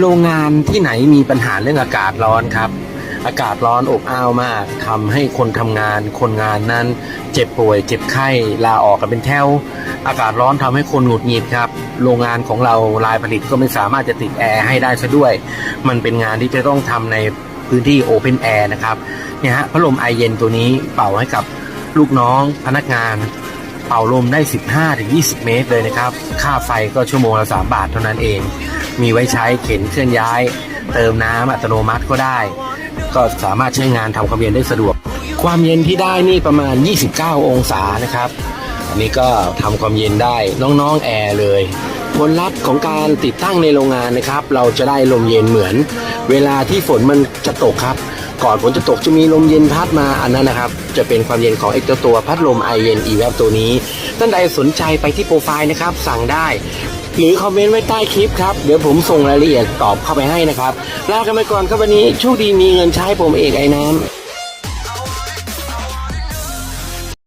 โรงงานที่ไหนมีปัญหาเรื่องอากาศร้อนครับ อากาศร้อนอบอ้าวมากทำให้คนทำงาน คนงานนั้น เจ็บป่วย เจ็บไข้ลาออกกันเป็นแถวอากาศร้อนทำให้คนหงุดหงิดครับ โรงงานของเรารายผลิตก็ไม่สามารถจะติดแอร์ให้ได้ซะด้วย มันเป็นงานที่จะต้องทำในพื้นที่โอเพนแอร์นะครับเนี่ยฮะพัดลมไอเย็นตัวนี้เป่าให้กับลูกน้องพนักงานเป่าลมได้ 15-20 เมตรเลยนะครับ ค่าไฟก็ชั่วโมงละ 3 บาทเท่านั้นเอง มีไว้ใช้เข็นเคลื่อนย้าย เติมน้ำอัตโนมัติก็ได้ ก็สามารถใช้งานทำความเย็นได้สะดวก ความเย็นที่ได้นี่ประมาณ 29 องศานะครับ อันนี้ก็ทำความเย็นได้น้องๆแอร์เลยผลลัพธ์ของการติดตั้งในโรงงานนะครับ เราจะได้ลมเย็นเหมือน เวลาที่ฝนมันจะตกครับ ก่อนฝนจะตกจะมีลมเย็นพัดมาอันนั้นนะครับ จะเป็นความเย็นของไอ้เจ้าตัวพัดลมไอเย็นอีแวบตัวนี้ท่านใดสนใจไปที่โปรไฟล์นะครับ สั่งได้ หรือคอมเมนต์ไว้ใต้คลิปครับ เดี๋ยวผมส่งรายละเอียดตอบเข้าไปให้นะครับ ลากันไปก่อนครับวันนี้โชคดีมีเงินใช้ผมเอกไอ้น้ำ